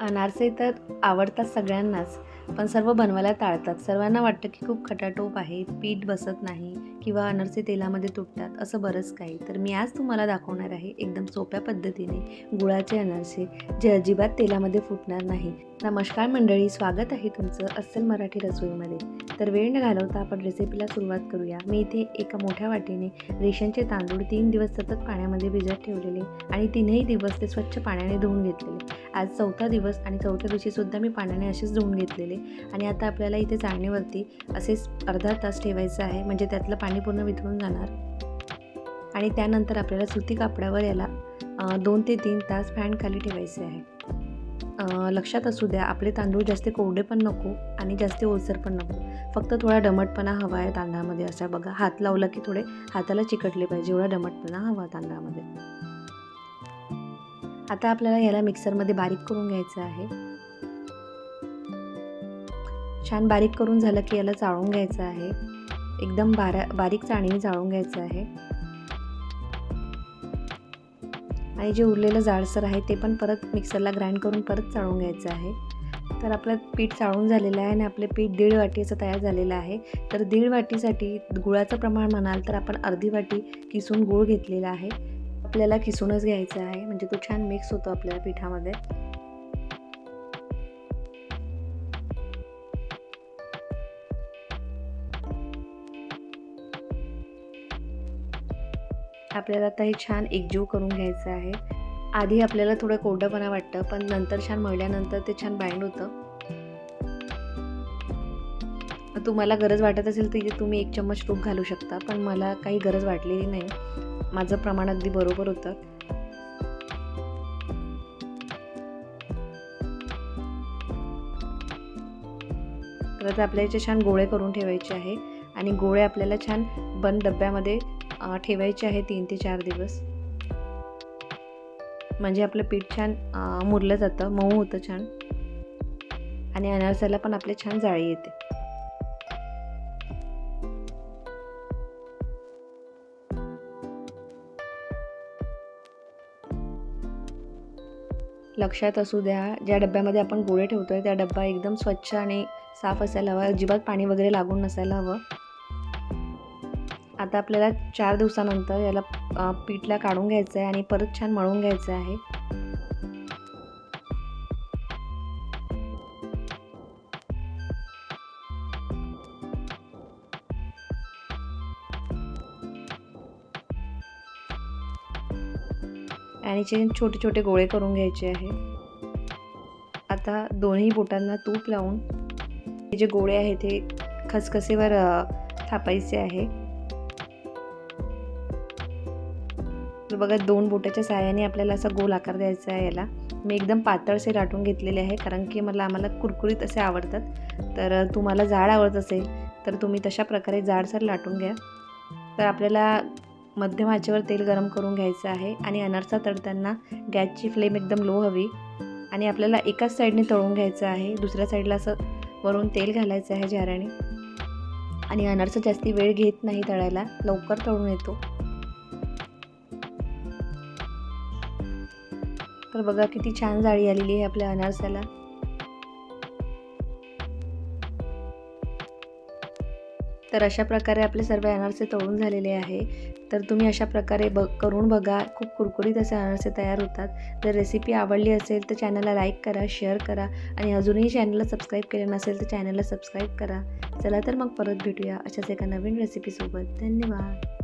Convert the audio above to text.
अनारसे तर आवडतात सगळ्यांनाच. पण सर्व बनवायला टाळतात. सर्वांना वाटतं की खूप खटाटोप आहे पीठ बसत नाही किंवा अनारसे तेलामध्ये तुटतात असं बरंच काही. तर मी आज तुम्हाला दाखवणार आहे एकदम सोप्या पद्धतीने गुळाचे अनारसे जे अजिबात तेलामध्ये फुटणार नाही. नमस्कार मंडळी स्वागत आहे तुमचं अस्सल मराठी रसोईमध्ये. तर वेळ न घालवता आपण रेसिपीला सुरुवात करूया. मी इथे एका मोठ्या वाटीने रेशनचे तांदूळ तीन दिवस सतत पाण्यामध्ये भिजत ठेवलेले आणि तीनही दिवस ते स्वच्छ पाण्याने धुवून घेतलेले. आज चौथा दिवस आणि चौथ्या दिवशीसुद्धा मी पाण्याने असेच धुवून घेतलेले. आणि आता आपल्याला इथे चाळणीवरती असेच अर्धा तास ठेवायचं आहे. म्हणजे त्यातलं पाणी पूर्ण वितळून जाणार. आणि त्यानंतर आपल्याला सुती कापडावर याला दोन ते तीन तास फॅन खाली ठेवायचे आहे. लक्षात असू द्या आपले तांदूळ जास्त कोरडे पण नको आणि जास्त ओलसर पण नको. फक्त थोडा दमटपणा हवा आहे तांदळामध्ये. असा बघा हात लावला की थोडे हाताला चिकटले पाहिजे. एवढा दमटपणा हवा तांदळामध्ये. आता आपल्याला याला मिक्सरमध्ये बारीक करून घ्यायचं आहे. छान बारीक करून झालं की याला चाळून घ्यायचं आहे. एकदम बारा बारीक चाळणीने चाळून घ्यायचं आहे. आणि जे उरलेलं जाडसर आहे ते पण परत मिक्सरला ग्राइंड करून परत चाळून घ्यायचं आहे. तर आपलं पीठ चाळून झालेलं आहे आणि आपलं पीठ दीड वाटीचं तयार झालेलं आहे. तर दीड वाटीसाठी गुळाचं प्रमाण म्हणाल तर आपण अर्धी वाटी किसून गूळ घेतलेला आहे. आपल्याला किसूनच घ्यायचं आहे. म्हणजे तो छान मिक्स होतो आपल्या पिठामध्ये. आपल्याला आता हे छान एकजीव करून घ्यायचं आहे. आधी आपल्याला थोडं कोरडंपणा वाटतं पण नंतर छान मळल्यानंतर ते छान बाइंड होतं. तुम्हाला गरज वाटत असेल तर तुम्ही एक चम्मच तूप घालू शकता पण मला काही गरज वाटलेली नाही. माझं प्रमाण अगदी बरोबर होतं. तर आता आपल्या छान गोळे करून ठेवायचे आहे आणि गोळे आपल्याला छान बंद डब्यामध्ये ठेवायचे आहे तीन ते चार दिवस. म्हणजे आपलं पीठ छान मुरलं जातं मऊ होतं छान. आणि अनारसाला पण आपले छान जाळी येते. लक्षात असू द्या ज्या डब्यामध्ये आपण गोळे ठेवतोय त्या डब्बा एकदम स्वच्छ आणि साफ असायला हवा. अजिबात पाणी वगैरे लागून नसायला हवं. आता आपल्याला चार दिवसानंतर याला पीठला काढून घ्यायचं आहे आणि परत छान मळून घ्यायचं आहे. आणि जे छोटे छोटे गोळे करून घ्यायचे आहे. आता दोन्ही बोटांना तूप लावून हे जे गोळे आहे ते खसखसेवर थापायचे आहे. तर बघा दोन बोटाच्या साह्याने आपल्याला असा गोल आकार द्यायचा आहे याला. मी एकदम पातळसे लाटून घेतलेले आहे कारण की मला आम्हाला कुरकुरीत असे आवडतात. तर तुम्हाला जाड आवडत असेल तर तुम्ही तशा प्रकारे जाडसर लाटून घ्या. तर आपल्याला मध्यम आचेवर तेल गरम करून घ्यायचं आहे आणि अनारसा तळताना गॅसची फ्लेम एकदम लो हवी आणि आपल्याला एकाच साईडने तळून घ्यायचं आहे. दुसऱ्या साईडला असं वरून तेल घालायचं आहे जाराने आणि अनारसा जास्ती वेळ घेत नाही तळायला लवकर तळून येतो. तर बघा किती छान जाळी आलेली आहे आपल्या अनारसाला. तर अशा प्रकारे आपले सर्व अनारसे तळून झालेले आहे. तर तुम्ही अशा प्रकारे बघ करून बघा. खूप कुरकुरीत असे अनारसे तयार होतात. जर रेसिपी आवडली असेल तर चॅनलला लाईक करा शेअर करा आणि अजूनही चॅनलला सबस्क्राईब केलं नसेल तर चॅनलला सबस्क्राईब करा. चला तर मग परत भेटूया अशाच एका नवीन रेसिपीसोबत धन्यवाद.